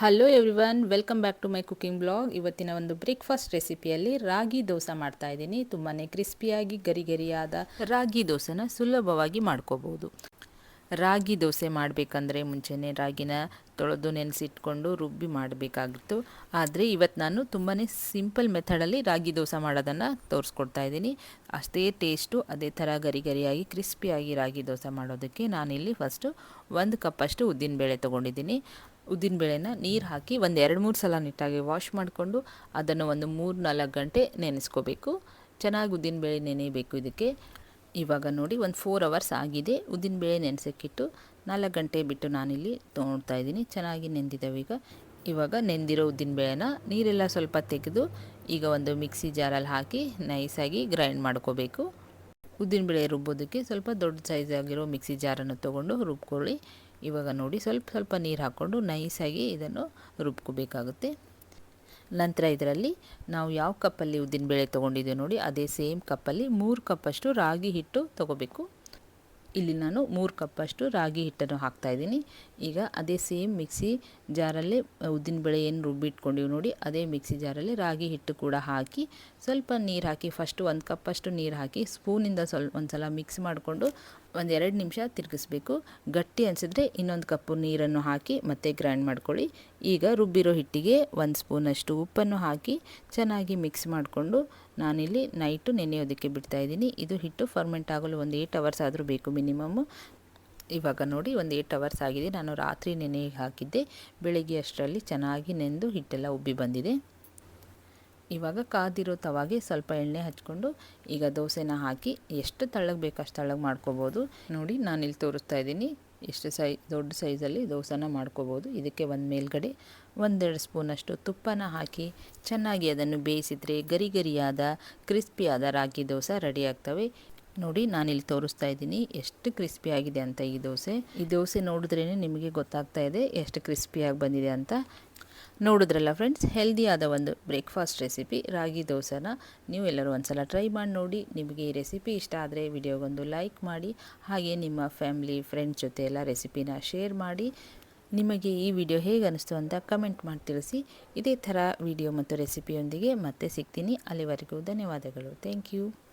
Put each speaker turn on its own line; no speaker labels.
Hello everyone welcome back to my cooking blog ಇವತ್ತಿನ ಒಂದು breakfast ರೆಸಿಪಿಯಲ್ಲಿ ರಾಗಿ ದೋಸೆ ಮಾಡ್ತಾ ಇದ್ದೀನಿ. ತುಂಬಾ ಕ್ರಿಸ್ಪಿಯಾಗಿ ಗರಿ ಗರಿಯಾದ ರಾಗಿ ದೋಸೆನ ಸುಲಭವಾಗಿ ಮಾಡ್ಕೋಬೋದು ರಾಗಿ ದೋಸೆ ಮಾಡಬೇಕಂದ್ರೆ ಮುಂಚೆನೇ ರಾಗಿನ ತೊಳೆದು ನೆನೆಸಿಟ್ಕೊಂಡು ರುಬ್ಬಿ ಮಾಡಬೇಕಾಗಿತ್ತು. ಆದರೆ ಇವತ್ತು ನಾನು ತುಂಬಾ ಸಿಂಪಲ್ ಮೆಥಡಲ್ಲಿ ರಾಗಿ ದೋಸೆ ಮಾಡೋದನ್ನು ತೋರಿಸ್ಕೊಡ್ತಾ ಇದ್ದೀನಿ. ಅಷ್ಟೇ ಟೇಸ್ಟು ಅದೇ ಥರ ಗರಿಗರಿಯಾಗಿ ಕ್ರಿಸ್ಪಿಯಾಗಿ ರಾಗಿ ದೋಸೆ ಮಾಡೋದಕ್ಕೆ ನಾನಿಲ್ಲಿ ಫಸ್ಟು ಒಂದು ಕಪ್ಪಷ್ಟು ಉದ್ದಿನಬೇಳೆ ತೊಗೊಂಡಿದ್ದೀನಿ. ಉದ್ದಿನಬೇಳೆನ ನೀರು ಹಾಕಿ ಒಂದು ಎರಡು ಮೂರು ಸಲ ನೀಟಾಗಿ ವಾಶ್ ಮಾಡಿಕೊಂಡು ಅದನ್ನು ಒಂದು ಮೂರು ನಾಲ್ಕು ಗಂಟೆ ನೆನೆಸ್ಕೋಬೇಕು. ಚೆನ್ನಾಗಿ ಉದ್ದಿನಬೇಳೆ ನೆನೆಯಬೇಕು ಇದಕ್ಕೆ. ಇವಾಗ ನೋಡಿ ಒಂದು ಫೋರ್ ಅವರ್ಸ್ ಆಗಿದೆ. ಉದ್ದಿನಬೇಳೆ ನೆನೆಸೋಕ್ಕಿಟ್ಟು ನಾಲ್ಕು ಗಂಟೆ ಬಿಟ್ಟು ನಾನಿಲ್ಲಿ ತೊಗೊಳ್ತಾ ಇದ್ದೀನಿ. ಚೆನ್ನಾಗಿ ನೆಂದಿದ್ದಾವೆ ಈಗ. ಇವಾಗ ನೆಂದಿರೋ ಉದ್ದಿನಬೇಳೆನ ನೀರೆಲ್ಲ ಸ್ವಲ್ಪ ತೆಗೆದು ಈಗ ಒಂದು ಮಿಕ್ಸಿ ಜಾರಲ್ಲಿ ಹಾಕಿ ನೈಸಾಗಿ ಗ್ರೈಂಡ್ ಮಾಡ್ಕೋಬೇಕು. ಉದ್ದಿನಬೇಳೆ ರುಬ್ಬೋದಕ್ಕೆ ಸ್ವಲ್ಪ ದೊಡ್ಡ ಆಗಿರೋ ಮಿಕ್ಸಿ ಜಾರನ್ನು ತೊಗೊಂಡು ರುಬ್ಕೊಳ್ಳಿ. ಇವಾಗ ನೋಡಿ ಸ್ವಲ್ಪ ಸ್ವಲ್ಪ ನೀರು ಹಾಕ್ಕೊಂಡು ನೈಸಾಗಿ ಇದನ್ನು ರುಬ್ಕೋಬೇಕಾಗುತ್ತೆ. ನಂತರ ಇದರಲ್ಲಿ ನಾವು ಯಾವ ಕಪ್ಪಲ್ಲಿ ಉದ್ದಿನಬೇಳೆ ತೊಗೊಂಡಿದ್ದೀವಿ ನೋಡಿ, ಅದೇ ಸೇಮ್ ಕಪ್ಪಲ್ಲಿ ಮೂರು ಕಪ್ಪಷ್ಟು ರಾಗಿ ಹಿಟ್ಟು ತೊಗೋಬೇಕು. ಇಲ್ಲಿ ನಾನು ಮೂರು ಕಪ್ಪಷ್ಟು ರಾಗಿ ಹಿಟ್ಟನ್ನು ಹಾಕ್ತಾಯಿದ್ದೀನಿ ಈಗ ಅದೇ ಸೇಮ್ ಮಿಕ್ಸಿ ಜಾರಲ್ಲೇ ಉದ್ದಿನಬೇಳೆ ಏನು ರುಬ್ಬಿಟ್ಕೊಂಡಿವಿ ನೋಡಿ, ಅದೇ ಮಿಕ್ಸಿ ಜಾರಲ್ಲಿ ರಾಗಿ ಹಿಟ್ಟು ಕೂಡ ಹಾಕಿ ಸ್ವಲ್ಪ ನೀರು ಹಾಕಿ ಫಸ್ಟು ಒಂದು ಕಪ್ಪಷ್ಟು ನೀರು ಹಾಕಿ ಸ್ಪೂನಿಂದ ಸ್ವಲ್ಪ ಒಂದು ಸಲ ಮಿಕ್ಸ್ ಮಾಡಿಕೊಂಡು ಒಂದು ಎರಡು ನಿಮಿಷ ತಿರುಗಿಸ್ಬೇಕು. ಗಟ್ಟಿ ಅನಿಸಿದ್ರೆ ಇನ್ನೊಂದು ಕಪ್ಪು ನೀರನ್ನು ಹಾಕಿ ಮತ್ತೆ ಗ್ರೈಂಡ್ ಮಾಡ್ಕೊಳ್ಳಿ. ಈಗ ರುಬ್ಬಿರೋ ಹಿಟ್ಟಿಗೆ ಒಂದು ಸ್ಪೂನಷ್ಟು ಉಪ್ಪನ್ನು ಹಾಕಿ ಚೆನ್ನಾಗಿ ಮಿಕ್ಸ್ ಮಾಡಿಕೊಂಡು ನಾನಿಲ್ಲಿ ನೈಟು ನೆನೆಯೋದಕ್ಕೆ ಬಿಡ್ತಾಯಿದ್ದೀನಿ ಇದು ಹಿಟ್ಟು ಫರ್ಮೆಂಟ್ ಆಗಲು ಒಂದು ಏಯ್ಟ್ ಅವರ್ಸ್ ಆದರೂ ಬೇಕು ಮಿನಿಮಮ್ಮು ಇವಾಗ ನೋಡಿ ಒಂದು ಏಯ್ಟ್ ಅವರ್ಸ್ ಆಗಿದೆ. ನಾನು ರಾತ್ರಿ ನೆನೆ ಹಾಕಿದ್ದೆ. ಬೆಳಗ್ಗೆ ಅಷ್ಟರಲ್ಲಿ ಚೆನ್ನಾಗಿ ನೆಂದು ಹಿಟ್ಟೆಲ್ಲ ಉಬ್ಬಿ ಬಂದಿದೆ. ಇವಾಗ ಕಾದಿರೋ ತವಾಗೆ ಸ್ವಲ್ಪ ಎಣ್ಣೆ ಹಚ್ಕೊಂಡು ಈಗ ದೋಸೆನ ಹಾಕಿ ಎಷ್ಟು ತಳ್ಳಗೆ ಬೇಕು ಅಷ್ಟು ತಳ್ಳಗೆ ಮಾಡ್ಕೋಬೋದು. ನೋಡಿ ನಾನು ಇಲ್ಲಿ ತೋರಿಸ್ತಾ ಇದ್ದೀನಿ. ಎಷ್ಟು ಸೈ, ದೊಡ್ಡ ಸೈಜಲ್ಲಿ ದೋಸೆನ ಮಾಡ್ಕೋಬೋದು. ಇದಕ್ಕೆ ಒಂದು ಮೇಲ್ಗಡೆ ಒಂದೆರಡು ಸ್ಪೂನಷ್ಟು ತುಪ್ಪನ ಹಾಕಿ ಚೆನ್ನಾಗಿ ಅದನ್ನು ಬೇಯಿಸಿದರೆ ಗರಿ ಗರಿಯಾದ, ಕ್ರಿಸ್ಪಿಯಾದ ರಾಗಿ ದೋಸೆ ರೆಡಿ ಆಗ್ತವೆ. ನೋಡಿ ನಾನಿಲ್ಲಿ ತೋರಿಸ್ತಾ ಇದ್ದೀನಿ. ಎಷ್ಟು ಕ್ರಿಸ್ಪಿ ಆಗಿದೆ ಅಂತ ಈ ದೋಸೆ. ಈ ದೋಸೆ ನೋಡಿದ್ರೇ ನಿಮಗೆ ಗೊತ್ತಾಗ್ತಾ ಇದೆ ಎಷ್ಟು ಕ್ರಿಸ್ಪಿಯಾಗಿ ಬಂದಿದೆ ಅಂತ. ನೋಡಿದ್ರಲ್ಲ ಫ್ರೆಂಡ್ಸ್ ಹೆಲ್ದಿಯಾದ ಒಂದು ಬ್ರೇಕ್ಫಾಸ್ಟ್ ರೆಸಿಪಿ, ರಾಗಿ ದೋಸೆನ. ನೀವು ಎಲ್ಲರೂ ಒಂದ್ಸಲ ಟ್ರೈ ಮಾಡಿ ನೋಡಿ. ನಿಮಗೆ ಈ ರೆಸಿಪಿ ಇಷ್ಟ ಆದರೆ ವಿಡಿಯೋಗೊಂದು ಲೈಕ್ ಮಾಡಿ, ಹಾಗೆ ನಿಮ್ಮ ಫ್ಯಾಮ್ಲಿ ಫ್ರೆಂಡ್ಸ್ ಜೊತೆ ಎಲ್ಲ ರೆಸಿಪಿನ ಶೇರ್ ಮಾಡಿ. ನಿಮಗೆ ಈ ವಿಡಿಯೋ ಹೇಗೆ ಅನಿಸ್ತು ಅಂತ ಕಮೆಂಟ್ ಮಾಡಿ ತಿಳಿಸಿ. ಇದೇ ಥರ ವಿಡಿಯೋ ಮತ್ತು ರೆಸಿಪಿಯೊಂದಿಗೆ ಮತ್ತೆ ಸಿಗ್ತೀನಿ. ಅಲ್ಲಿವರೆಗೂ ಧನ್ಯವಾದಗಳು. Thank you.